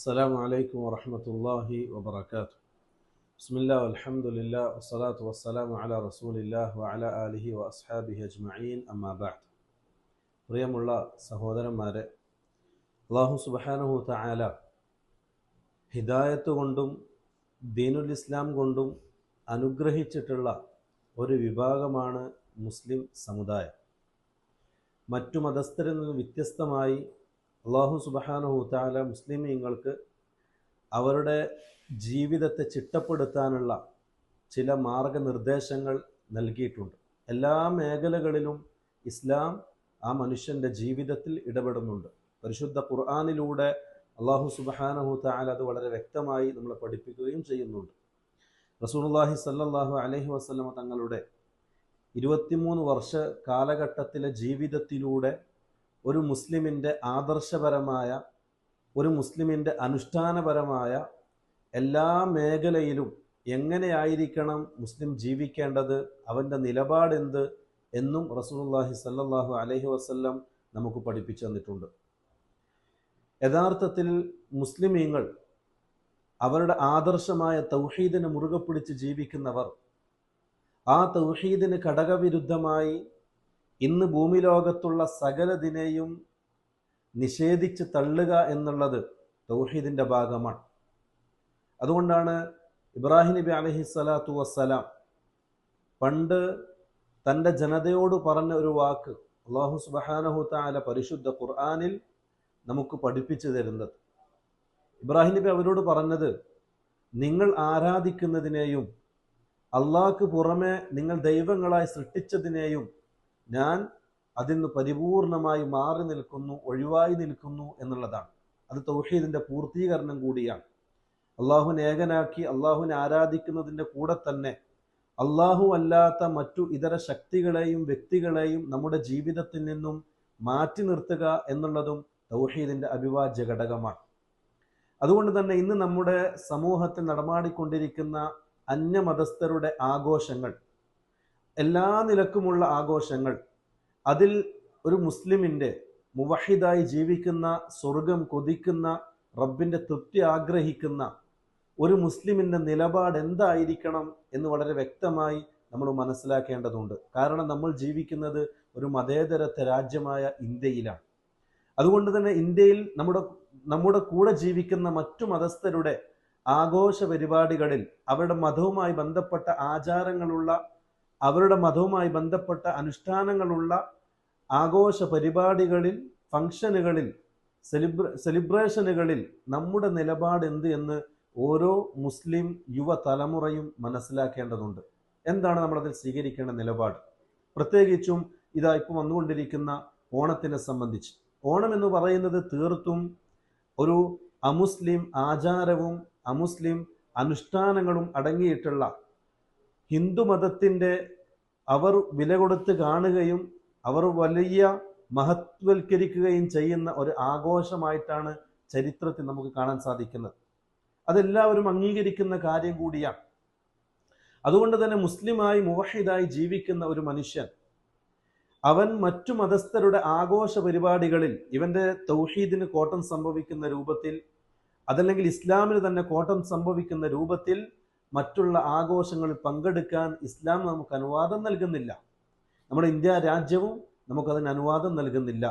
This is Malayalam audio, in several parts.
السلام عليكم ورحمة الله وبركاته بسم الله والحمد لله والصلاة والسلام على رسول الله وعلى آله وأصحابه أجمعين أما بعد പ്രിയമുള്ള സഹോദരന്മാരെ അള്ളാഹു സുബഹാനഹു തആല ഹിദായത്ത് കൊണ്ടും ദീനുൽ ഇസ്ലാം കൊണ്ടും അനുഗ്രഹിച്ചിട്ടുള്ള ഒരു വിഭാഗമാണ് മുസ്ലിം സമുദായം മറ്റു മതസ്ഥരിൽ നിന്ന് വ്യത്യസ്തമായി അള്ളാഹു സുബാനുഹൂത്താല താല മുസ്ലിമീങ്ങൾക്ക് അവരുടെ ജീവിതത്തെ ചിട്ടപ്പെടുത്താനുള്ള ചില മാർഗനിർദ്ദേശങ്ങൾ നൽകിയിട്ടുണ്ട്. എല്ലാ മേഖലകളിലും ഇസ്ലാം ആ മനുഷ്യന്റെ ജീവിതത്തിൽ ഇടപെടുന്നുണ്ട്. പരിശുദ്ധ ഖുർആാനിലൂടെ അള്ളാഹു സുബഹാനഹു താല അത് വളരെ വ്യക്തമായി നമ്മളെ പഠിപ്പിക്കുകയും ചെയ്യുന്നുണ്ട്. റസൂലുള്ളാഹി സല്ലാഹു അലഹി വസ്ലമ തങ്ങളുടെ ഇരുപത്തിമൂന്ന് വർഷ കാലഘട്ടത്തിലെ ജീവിതത്തിലൂടെ ഒരു മുസ്ലിമിന്റെ ആദർശപരമായ ഒരു മുസ്ലിമിന്റെ അനുഷ്ഠാനപരമായ എല്ലാ മേഖലയിലും എങ്ങനെയായിരിക്കണം മുസ്ലിം ജീവിക്കേണ്ടത് അവന്റെ നിലപാടെന്ത് എന്നും റസൂലുള്ളാഹി സല്ലല്ലാഹു അലൈഹി വസല്ലം നമുക്ക് പഠിപ്പിച്ചു തന്നിട്ടുണ്ട്. യഥാർത്ഥത്തിൽ മുസ്ലിമീങ്ങൾ അവരുടെ ആദർശമായ തൗഹീദിനെ മുറുകെ പിടിച്ച് ജീവിക്കുന്നവർ ആ തൗഹീദിന് ഘടകവിരുദ്ധമായി ഇന്ന് ഭൂമി ലോകത്തുള്ള സകലതിനെയും നിഷേധിച്ച് തള്ളുക എന്നുള്ളത് തൗഹീദിന്റെ ഭാഗമാണ്. അതുകൊണ്ടാണ് ഇബ്രാഹിം നബി അലഹി സ്വലാത്തു വസ്സലാം പണ്ട് തന്റെ ജനതയോട് പറഞ്ഞ ഒരു വാക്ക് അള്ളാഹു സുബഹാനഹു താല പരിശുദ്ധ ഖുർആാനിൽ നമുക്ക് പഠിപ്പിച്ചു തരുന്നത്. ഇബ്രാഹിം നബി അവരോട് പറഞ്ഞത് നിങ്ങൾ ആരാധിക്കുന്നതിനെയും അള്ളാഹ്ക്ക് പുറമെ നിങ്ങൾ ദൈവങ്ങളായി സൃഷ്ടിച്ചതിനെയും ഞാൻ അതിൽ നിന്ന് പരിപൂർണമായി മാറി നിൽക്കുന്നു ഒഴിവായി നിൽക്കുന്നു എന്നുള്ളതാണ്. അത് തൗഹീദിന്റെ പൂർത്തീകരണം കൂടിയാണ്. അള്ളാഹുവിനെ ഏകനാക്കി അള്ളാഹുവിനെ ആരാധിക്കുന്നതിന്റെ കൂടെ തന്നെ അള്ളാഹു അല്ലാത്ത മറ്റു ഇതര ശക്തികളെയും വ്യക്തികളെയും നമ്മുടെ ജീവിതത്തിൽ നിന്നും മാറ്റി നിർത്തുക എന്നുള്ളതും തൗഹീദിന്റെ അവിഭാജ്യ ഘടകമാണ്. അതുകൊണ്ട് തന്നെ ഇന്ന് നമ്മുടെ സമൂഹത്തിൽ നടമാടിക്കൊണ്ടിരിക്കുന്ന അന്യമതസ്ഥരുടെ ആഘോഷങ്ങൾ എല്ലാ നിലക്കുമുള്ള ആഘോഷങ്ങൾ അതിൽ ഒരു മുസ്ലിമിന്റെ മുവഹിദായി ജീവിക്കുന്ന സ്വർഗം കൊതിക്കുന്ന റബ്ബിന്റെ തൃപ്തി ആഗ്രഹിക്കുന്ന ഒരു മുസ്ലിമിന്റെ നിലപാട് എന്തായിരിക്കണം എന്ന് വളരെ വ്യക്തമായി നമ്മൾ മനസ്സിലാക്കേണ്ടതുണ്ട്. കാരണം നമ്മൾ ജീവിക്കുന്നത് ഒരു മതേതരത്വ രാജ്യമായ ഇന്ത്യയിലാണ്. അതുകൊണ്ട് തന്നെ ഇന്ത്യയിൽ നമ്മുടെ നമ്മുടെ കൂടെ ജീവിക്കുന്ന മറ്റു മതസ്ഥരുടെ ആഘോഷ പരിപാടികളിൽ അവരുടെ മതവുമായി ബന്ധപ്പെട്ട ആചാരങ്ങളുള്ള അവരുടെ മതവുമായി ബന്ധപ്പെട്ട അനുഷ്ഠാനങ്ങളുള്ള ആഘോഷ പരിപാടികളിൽ ഫംഗ്ഷനുകളിൽ സെലിബ്ര സെലിബ്രേഷനുകളിൽ നമ്മുടെ നിലപാട് എന്ത് എന്ന് ഓരോ മുസ്ലിം യുവതലമുറയും മനസ്സിലാക്കേണ്ടതുണ്ട്. എന്താണ് നമ്മളതിൽ സ്വീകരിക്കേണ്ട നിലപാട്? പ്രത്യേകിച്ചും ഇതാ ഇപ്പം വന്നുകൊണ്ടിരിക്കുന്ന ഓണത്തിനെ സംബന്ധിച്ച്. ഓണം എന്ന് പറയുന്നത് തീർത്തും ഒരു അമുസ്ലിം ആചാരവും അമുസ്ലിം അനുഷ്ഠാനങ്ങളും അടങ്ങിയിട്ടുള്ള ഹിന്ദുമതത്തിന്റെ അവർ വില കൊടുത്ത് കാണുകയും അവർ വലിയ മഹത്വൽക്കരിക്കുകയും ചെയ്യുന്ന ഒരു ആഘോഷമായിട്ടാണ് ചരിത്രത്തിൽ നമുക്ക് കാണാൻ സാധിക്കുന്നത്. അതെല്ലാവരും അംഗീകരിക്കുന്ന കാര്യം കൂടിയാണ്. അതുകൊണ്ട് തന്നെ മുസ്ലിമായി മുവഹിദായി ജീവിക്കുന്ന ഒരു മനുഷ്യൻ അവൻ മറ്റു മതസ്ഥരുടെ ആഘോഷ പരിപാടികളിൽ ഇവന്റെ തൗഹീദിന് കോട്ടം സംഭവിക്കുന്ന രൂപത്തിൽ അതല്ലെങ്കിൽ ഇസ്ലാമിന് തന്നെ കോട്ടം സംഭവിക്കുന്ന രൂപത്തിൽ മറ്റുള്ള ആഘോഷങ്ങളിൽ പങ്കെടുക്കാൻ ഇസ്ലാം നമുക്ക് അനുവാദം നൽകുന്നില്ല. നമ്മുടെ ഇന്ത്യ രാജ്യവും നമുക്കതിന് അനുവാദം നൽകുന്നില്ല.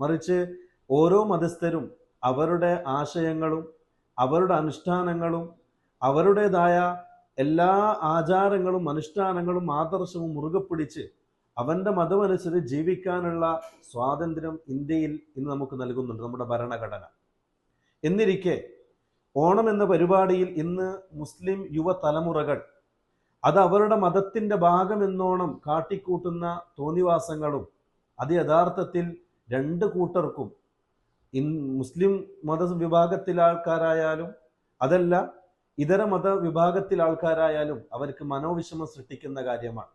മറിച്ച് ഓരോ മതസ്ഥരും അവരുടെ ആശയങ്ങളും അവരുടെ അനുഷ്ഠാനങ്ങളും അവരുടേതായ എല്ലാ ആചാരങ്ങളും അനുഷ്ഠാനങ്ങളും ആദർശവും മുറുകെ പിടിച്ച് അവന്റെ മതമനുസരിച്ച് ജീവിക്കാനുള്ള സ്വാതന്ത്ര്യം ഇന്ത്യയിൽ ഇന്ന് നമുക്ക് നൽകുന്നുണ്ട്. നമ്മുടെ ഭരണഘടന. എന്നിരിക്കെ ഓണം എന്ന പരിപാടിയിൽ ഇന്ന് മുസ്ലിം യുവതലമുറകൾ അത് അവരുടെ മതത്തിന്റെ ഭാഗമെന്നോണം കാട്ടിക്കൂട്ടുന്ന തോന്നിവാസങ്ങളും അത് യഥാർത്ഥത്തിൽ രണ്ട് കൂട്ടർക്കും ഇൻ മുസ്ലിം മത വിഭാഗത്തിലെ ആൾക്കാരായാലും അതല്ല ഇതര മത വിഭാഗത്തിലെ ആൾക്കാരായാലും അവർക്ക് മനോവിഷമം സൃഷ്ടിക്കുന്ന കാര്യമാണ്.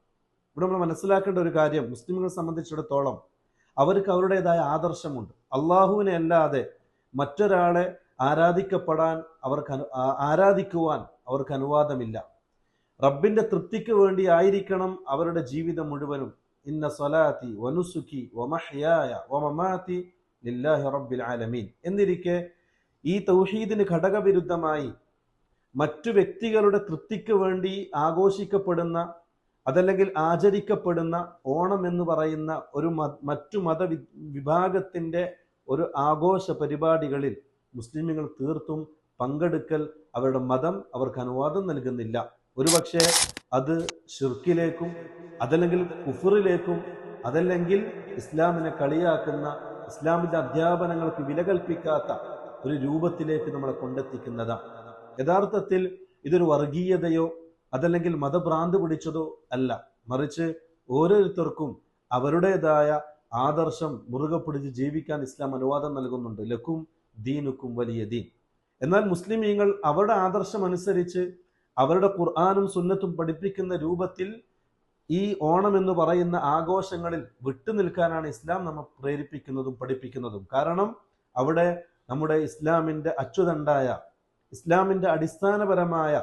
ഇവിടെ നമ്മൾ മനസ്സിലാക്കേണ്ട ഒരു കാര്യം മുസ്ലിങ്ങളെ സംബന്ധിച്ചിടത്തോളം അവർക്ക് അവരുടേതായ ആദർശമുണ്ട്. അള്ളാഹുവിനെ അല്ലാതെ മറ്റൊരാളെ ആരാധിക്കപ്പെടാൻ അവർക്ക് ആരാധിക്കുവാൻ അവർക്ക് അനുവാദമില്ല. റബ്ബിന്റെ തൃപ്തിക്ക് വേണ്ടി ആയിരിക്കണം അവരുടെ ജീവിതം മുഴുവനും. ഇന്ന സ്വലാത്തി വനുസുഖി വമഹയായ വമമാത്തി ലില്ലാഹി റബ്ബിൽ ആലമീൻ. എന്നിരിക്കെ ഈ തൗഹീദിന് ഘടകവിരുദ്ധമായി മറ്റു വ്യക്തികളുടെ തൃപ്തിക്ക് വേണ്ടി ആഘോഷിക്കപ്പെടുന്ന അതല്ലെങ്കിൽ ആചരിക്കപ്പെടുന്ന ഓണം എന്ന് പറയുന്ന ഒരു മറ്റു മത വിഭാഗത്തിന്റെ ഒരു ആഘോഷ പരിപാടികളിൽ മുസ്ലിമുകൾ തീർത്തും പങ്കെടുക്കൽ അവരുടെ മതം അവർക്ക് അനുവാദം നൽകുന്നില്ല. ഒരുപക്ഷെ അത് ഷിർക്കിലേക്കും അതല്ലെങ്കിൽ കുഫറിലേക്കും അതല്ലെങ്കിൽ ഇസ്ലാമിനെ കളിയാക്കുന്ന ഇസ്ലാമിന്റെ അധ്യാപനങ്ങൾക്ക് വില കൽപ്പിക്കാത്ത ഒരു രൂപത്തിലേക്ക് നമ്മളെ കൊണ്ടെത്തിക്കുന്നതാണ് യഥാർത്ഥത്തിൽ ഇതൊരു വർഗീയതയോ അതല്ലെങ്കിൽ മതഭ്രാന്ത് പിടിച്ചതോ അല്ല. മറിച്ച് ഓരോരുത്തർക്കും അവരുടേതായ ആദർശം മുറുകെ പിടിച്ച് ജീവിക്കാൻ ഇസ്ലാം അനുവാദം നൽകുന്നുണ്ട്. ലക്കും ദീനുക്കും വലിയ ദീൻ. എന്നാൽ മുസ്ലിമീങ്ങൾ അവരുടെ ആദർശം അനുസരിച്ച് അവരുടെ ഖുർആാനും സുന്നത്തും പഠിപ്പിക്കുന്ന രൂപത്തിൽ ഈ ഓണം എന്ന് പറയുന്ന ആഘോഷങ്ങളിൽ വിട്ടു നിൽക്കാനാണ് ഇസ്ലാം നമ്മെ പ്രേരിപ്പിക്കുന്നതും പഠിപ്പിക്കുന്നതും. കാരണം അവിടെ നമ്മുടെ ഇസ്ലാമിന്റെ അച്ചുതണ്ടായ ഇസ്ലാമിന്റെ അടിസ്ഥാനപരമായ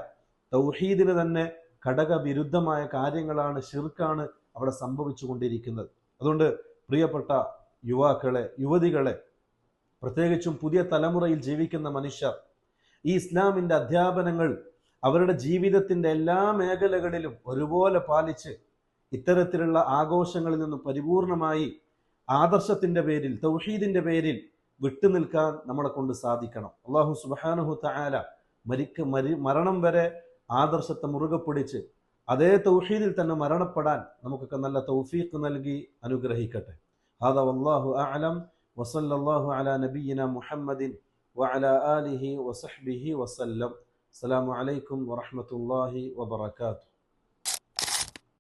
തൗഹീദിന് തന്നെ ഘടകവിരുദ്ധമായ കാര്യങ്ങളാണ് ഷിർക്കാണ് അവിടെ സംഭവിച്ചു കൊണ്ടിരിക്കുന്നത് അതുകൊണ്ട് പ്രിയപ്പെട്ട യുവാക്കളെ യുവതികളെ പ്രത്യേകിച്ചും പുതിയ തലമുറയിൽ ജീവിക്കുന്ന മനുഷ്യർ ഈ ഇസ്ലാമിന്റെ അധ്യാപനങ്ങൾ അവരുടെ ജീവിതത്തിന്റെ എല്ലാ മേഖലകളിലും ഒരുപോലെ പാലിച്ച് ഇത്തരത്തിലുള്ള ആഘോഷങ്ങളിൽ നിന്ന് പരിപൂർണമായി ആദർശത്തിന്റെ പേരിൽ തൗഹീദിന്റെ പേരിൽ വിട്ടുനിൽക്കാൻ നമ്മളെ കൊണ്ട് സാധിക്കണം. അള്ളാഹു സുബാനുഹു തആല മരിക്ക മരി മരണം വരെ ആദർശത്തെ മുറുകെ പിടിച്ച് അതേ തൗഹീദിൽ തന്നെ മരണപ്പെടാൻ നമുക്കൊക്കെ നല്ല തൗഫീഖ് നൽകി അനുഗ്രഹിക്കട്ടെ. അതാ വല്ലാഹു ആലം وصلى الله على نبينا محمد وعلى آله وصحبه وسلم. السلام عليكم ورحمة الله وبركاته.